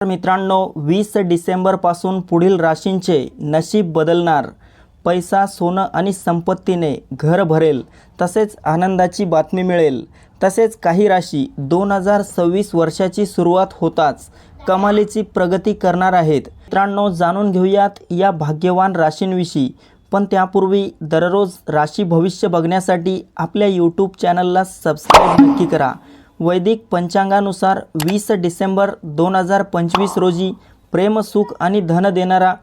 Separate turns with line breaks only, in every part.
तर मित्रांनो वीस डिसेंबरपासून पुढील राशींचे नशीब बदलणार. पैसा सोनं आणि संपत्तीने घर भरेल तसेच आनंदाची बातमी मिळेल. तसेच काही राशी दोन हजार सव्वीस वर्षाची सुरुवात होताच कमालीची प्रगती करणार आहेत. मित्रांनो जाणून घेऊयात या भाग्यवान राशींविषयी. पण त्यापूर्वी दररोज राशी भविष्य बघण्यासाठी आपल्या यूट्यूब चॅनलला सबस्क्राईब नक्की करा. वैदिक पंचांगानुसार वीस डिसेंबर दोन हजार पंचवीस रोजी प्रेम सुख आणि धन देणारा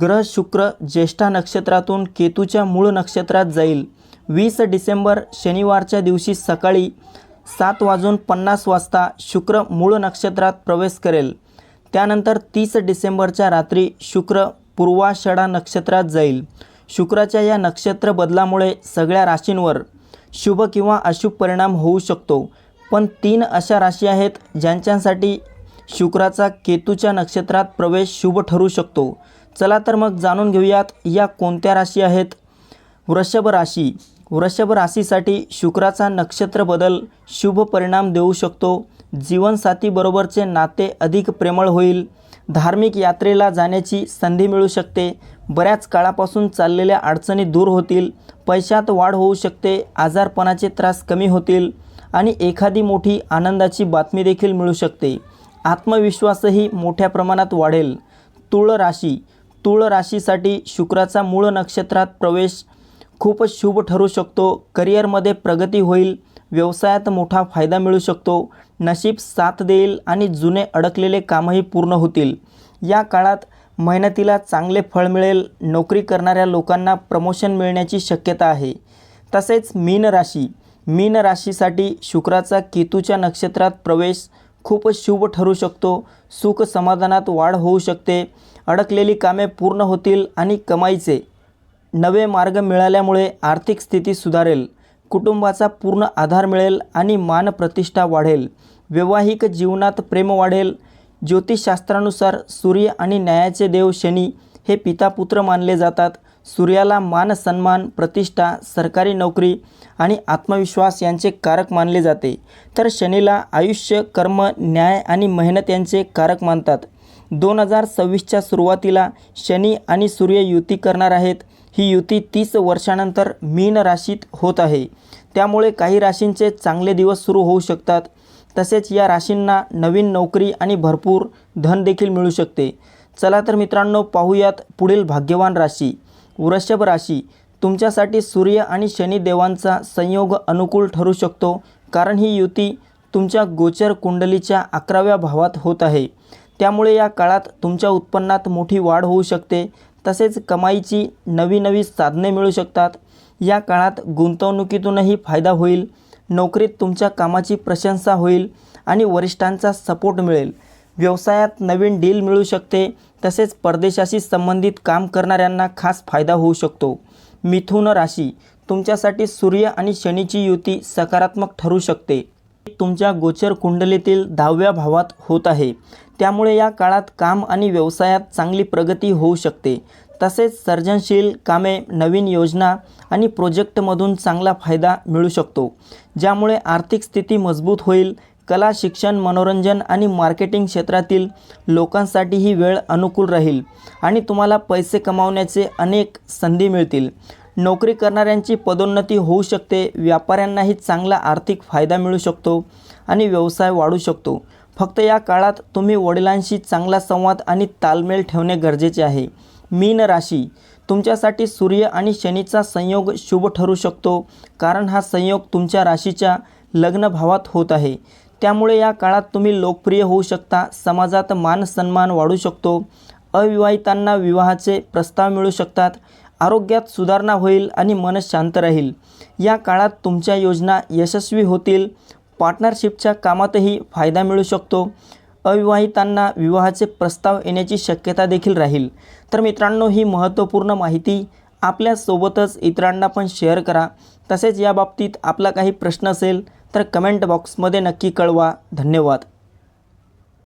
ग्रह शुक्र ज्येष्ठा नक्षत्रातून केतूच्या मूळ नक्षत्रात जाईल. वीस डिसेंबर शनिवारच्या दिवशी सकाळी सात वाजून पन्नास वाजता शुक्र मूळ नक्षत्रात प्रवेश करेल. त्यानंतर तीस डिसेंबरच्या रात्री शुक्र पूर्वाषडा नक्षत्रात जाईल. शुक्राच्या या नक्षत्र बदलामुळे सगळ्या राशींवर शुभ किंवा अशुभ परिणाम होऊ शकतो. पण तीन अशा राशी आहेत ज्यांच्यासाठी शुक्राचा केतूच्या नक्षत्रात प्रवेश शुभ ठरू शकतो. चला तर मग जाणून घेऊयात या कोणत्या राशी आहेत. वृषभ राशी. वृषभ राशीसाठी शुक्राचा नक्षत्र बदल शुभ परिणाम देऊ शकतो. जीवनसाथीबरोबरचे नाते अधिक प्रेमळ होईल. धार्मिक यात्रेला जाण्याची संधी मिळू शकते. बऱ्याच काळापासून चाललेल्या अडचणी दूर होतील. पैशात वाढ होऊ शकते. आजारपणाचे त्रास कमी होतील. आणि एखादी मोठी आनंदाची बातमी देखील मिळू शकते. आत्मविश्वासही मोठ्या प्रमाणात वाढेल. तुळ राशी. तुळ राशीसाठी शुक्राचा मूळ नक्षत्रात प्रवेश खूपच शुभ ठरू शकतो. करिअरमध्ये प्रगती होईल. व्यवसायात मोठा फायदा मिळू शकतो. नशीब साथ देईल आणि जुने अडकलेले कामही पूर्ण होतील. या काळात मेहनतीला चांगले फळ मिळेल. नोकरी करणाऱ्या लोकांना प्रमोशन मिळण्याची शक्यता आहे. तसेच मीन राशी. मीन राशीसाठी शुक्राचा केतूच्या नक्षत्रात प्रवेश खूप शुभ ठरू शकतो. सुख समाधानात वाढ होऊ शकते. अडकलेली कामे पूर्ण होतील आणि कमाईचे नवे मार्ग मिळाल्यामुळे आर्थिक स्थिती सुधारेल. कुटुंबाचा पूर्ण आधार मिळेल आणि मान प्रतिष्ठा वाढेल. वैवाहिक जीवनात प्रेम वाढेल. ज्योतिषशास्त्रानुसार सूर्य आणि न्यायाचे देव शनी हे पितापुत्र मानले जातात. सूर्याला मान सन्मान प्रतिष्ठा सरकारी नोकरी आणि आत्मविश्वास यांचे कारक मानले जाते. तर शनीला आयुष्य कर्म न्याय आणि मेहनत यांचे कारक मानतात. दोन हजार सव्वीसच्या सुरुवातीला शनी आणि सूर्य युती करणार आहेत. ही युती तीस वर्षानंतर मीन राशीत होत आहे. त्यामुळे काही राशींचे चांगले दिवस सुरू होऊ शकतात. तसेच या राशींना नवीन नोकरी आणि भरपूर धन देखील मिळू शकते. चला तर मित्रांनो पाहूयात पुढील भाग्यवान राशी. वृषभ राशी. तुमच्यासाठी सूर्य आणि शनिदेवांचा संयोग अनुकूल ठरू शकतो कारण ही युती तुमच्या गोचर कुंडलीच्या अकराव्या भावात होत आहे. त्यामुळे या काळात तुमच्या उत्पन्नात मोठी वाढ होऊ शकते तसेच कमाईची नवी नवी साधने मिळू शकतात. या काळात गुंतवणुकीतूनही फायदा होईल नोकरीत तुमच्या कामाची प्रशंसा होईल आणि वरिष्ठांचा सपोर्ट मिळेल. व्यवसायात नवीन डील मिळू शकते. तसेच परदेशाशी संबंधित काम करणाऱ्यांना खास फायदा होऊ शकतो. मिथुन राशी तुमच्यासाठी सूर्य आणि शनीची युती सकारात्मक ठरू शकते. तुमच्या गोचर कुंडलीतील दहाव्या भावात होत आहे. त्यामुळे या काळात काम आणि व्यवसायात चांगली प्रगती होऊ शकते. तसेच सर्जनशील कामे नवीन योजना आणि प्रोजेक्टमधून चांगला फायदा मिळू शकतो ज्यामुळे आर्थिक स्थिती मजबूत होईल. कला शिक्षण मनोरंजन आणि मार्केटिंग क्षेत्रातील लोकांसाठी ही वेळ अनुकूल राहील आणि तुम्हाला पैसे कमावण्याचे अनेक संधी मिळतील. नोकरी करणाऱ्यांची पदोन्नती होऊ शकते व्यापाऱ्यांनाही चांगला आर्थिक फायदा मिळू शकतो आणि व्यवसाय वाढू शकतो. फक्त या काळात तुम्ही वडिलांशी चांगला संवाद आणि तालमेल ठेवणे गरजेचे आहे. मीन राशी. तुमच्यासाठी सूर्य आणि शनीचा संयोग शुभ ठरू शकतो कारण हा संयोग तुमच्या राशीच्या लग्नभावात होत आहे. त्यामुळे या काळात तुम्ही लोकप्रिय होऊ शकता समाजात मान सन्मान वाढू शकतो अविवाहितांना विवाहाचे प्रस्ताव मिळू शकतात आरोग्यात सुधारणा होईल आणि मन शांत राहील. या काळात तुमच्या योजना यशस्वी होतील पार्टनरशिपच्या कामातही फायदा मिळू शकतो अविवाहितांना विवाहाचे प्रस्ताव येण्याची शक्यता देखील राहील. तर मित्रांनो ही महत्त्वपूर्ण माहिती आपल्यासोबतच इतरांना पण शेअर करा. तसेच या बाबतीत आपला काही प्रश्न असेल तर कमेंट बॉक्समध्ये नक्की कळवा. धन्यवाद.